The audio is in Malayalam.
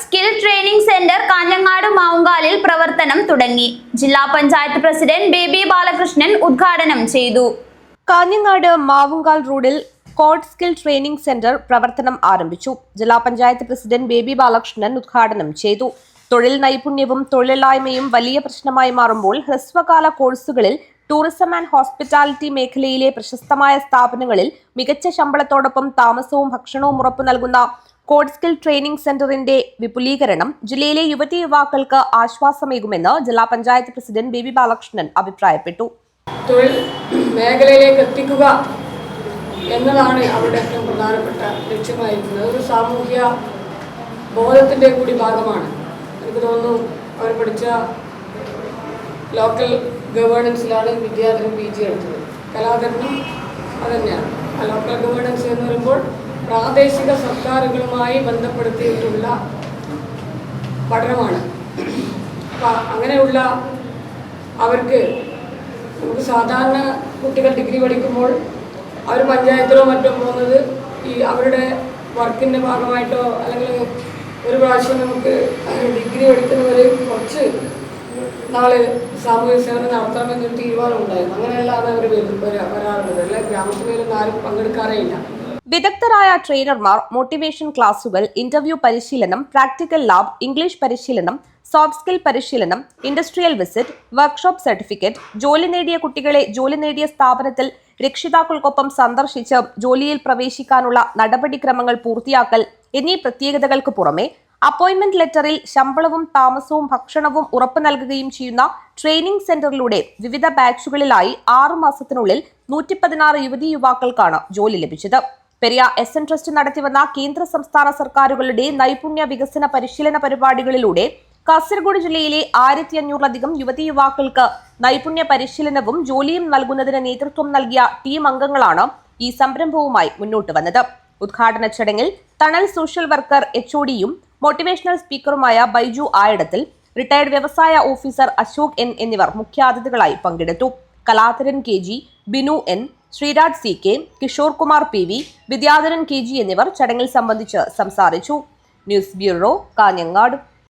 സ്കിൽ ട്രെയിനിംഗ് സെന്റർ കാഞ്ഞങ്ങാട് മാവുങ്കാലിൽ പ്രവർത്തനം തുടങ്ങി. ജില്ലാ പഞ്ചായത്ത് പ്രസിഡന്റ് ബേബി ബാലകൃഷ്ണൻ ഉദ്ഘാടനം ചെയ്തു. കാഞ്ഞങ്ങാട് മാവുങ്കാൽ റോഡിൽ കോഡ് സ്കിൽ ട്രെയിനിംഗ് സെന്റർ പ്രവർത്തനം ആരംഭിച്ചു. ജില്ലാ പഞ്ചായത്ത് പ്രസിഡന്റ് ബേബി ബാലകൃഷ്ണൻ ഉദ്ഘാടനം ചെയ്തു. തൊഴിൽ നൈപുണ്യവും തൊഴിലില്ലായ്മയും വലിയ പ്രശ്നമായി മാറുമ്പോൾ ഹ്രസ്വകാല കോഴ്സുകളിൽ ടൂറിസം ആൻഡ് ഹോസ്പിറ്റാലിറ്റി മേഖലയിലെ പ്രശസ്തമായ സ്ഥാപനങ്ങളിൽ മികച്ച ശമ്പളത്തോടൊപ്പം താമസവും ഭക്ഷണവും ഉറപ്പു നൽകുന്ന കോഡ് സ്കിൽ ട്രെയിനിംഗ് സെന്ററിന്റെ വിപുലീകരണം ജില്ലയിലെ യുവതി യുവാക്കൾക്ക് ആശ്വാസമേകുമെന്ന് ജില്ലാ പഞ്ചായത്ത് പ്രസിഡന്റ് ബി ബാലകൃഷ്ണൻ അഭിപ്രായപ്പെട്ടു. തൊഴിൽ മേഖലയിലേക്ക് എത്തിക്കുക എന്നതാണ് അവരുടെ ഏറ്റവും പ്രധാനപ്പെട്ട ലക്ഷ്യമായിരിക്കുന്നത്. ഒരു സാമൂഹ്യ ബോധത്തിന്റെ കൂടി ഭാഗമാണ്. എനിക്ക് തോന്നുന്നു അവർ പഠിച്ച ലോക്കൽ ഗവേണൻസിലാണ് വിദ്യാധരൻ പി ജി എടുത്തത്. കലാധരനും അതുതന്നെയാണ് ലോക്കൽ ഗവേണൻസ് എന്ന് പറയുമ്പോൾ പ്രാദേശിക സർക്കാരുകളുമായി ബന്ധപ്പെടുത്തിയിട്ടുള്ള പഠനമാണ്. അപ്പം അങ്ങനെയുള്ള അവർക്ക് നമുക്ക് സാധാരണ കുട്ടികൾ ഡിഗ്രി പഠിക്കുമ്പോൾ അവർ പഞ്ചായത്തിലോ മറ്റോ പോകുന്നത് ഈ അവരുടെ വർക്കിന്റെ ഭാഗമായിട്ടോ അല്ലെങ്കിൽ ഒരു പ്രാവശ്യം നമുക്ക് ഡിഗ്രി എടുക്കുന്നവർ കുറച്ച് നാൾ സാമൂഹിക സേവനം നടത്തണമെന്നൊരു തീരുമാനം ഉണ്ടായിരുന്നു അങ്ങനെയല്ലാതെ അവർ വരാറുള്ളത്. അല്ലെ? ആരും പങ്കെടുക്കാറേ ഇല്ല. വിദഗ്ധരായ ട്രെയിനർമാർ മോട്ടിവേഷൻ ക്ലാസുകൾ ഇന്റർവ്യൂ പരിശീലനം പ്രാക്ടിക്കൽ ലാബ് ഇംഗ്ലീഷ് പരിശീലനം സോഫ്റ്റ് സ്കിൽ പരിശീലനം ഇൻഡസ്ട്രിയൽ വിസിറ്റ് വർക്ക്ഷോപ്പ് സർട്ടിഫിക്കറ്റ് ജോലി നേടിയ കുട്ടികളെ ജോലി നേടിയ സ്ഥാപനത്തിൽ രക്ഷിതാക്കൾക്കൊപ്പം സന്ദർശിച്ച് ജോലിയിൽ പ്രവേശിക്കാനുള്ള നടപടിക്രമങ്ങൾ പൂർത്തിയാക്കൽ എന്നീ പ്രത്യേകതകൾക്ക് പുറമെ അപ്പോയിന്റ്മെന്റ് ലെറ്ററിൽ ശമ്പളവും താമസവും ഭക്ഷണവും ഉറപ്പു നൽകുകയും ചെയ്യുന്ന ട്രെയിനിംഗ് സെന്ററിലൂടെ വിവിധ ബാച്ചുകളിലായി ആറു മാസത്തിനുള്ളിൽ നൂറ്റി പതിനാറ് യുവതി യുവാക്കൾക്കാണ് ജോലി ലഭിച്ചത്. പെരിയ എസ് എൻ ട്രസ്റ്റ് നടത്തിവന്ന കേന്ദ്ര സംസ്ഥാന സർക്കാരുകളുടെ നൈപുണ്യ വികസന പരിശീലന പരിപാടികളിലൂടെ കാസർഗോഡ് ജില്ലയിലെ ആയിരത്തി അഞ്ഞൂറിലധികം യുവതി യുവാക്കൾക്ക് നൈപുണ്യ പരിശീലനവും ജോലിയും നൽകുന്നതിന് നേതൃത്വം നൽകിയ ടീം അംഗങ്ങളാണ് ഈ സംരംഭവുമായി മുന്നോട്ട് വന്നത്. ഉദ്ഘാടന ചടങ്ങിൽ Thanal social worker H O ഡിയും മോട്ടിവേഷണൽ സ്പീക്കറുമായ ബൈജു ആയിടത്തിൽ റിട്ടയർഡ് വ്യവസായ ഓഫീസർ അശോക് എൻ എന്നിവർ മുഖ്യാതിഥികളായി പങ്കെടുത്തു. Kaladharan K G Binu N Sreeraj C K Kishore Kumar P V Vidyadharan K G എന്നിവർ ചടങ്ങിൽ സംബന്ധിച്ച് സംസാരിച്ചു. News bureau Kanhangad.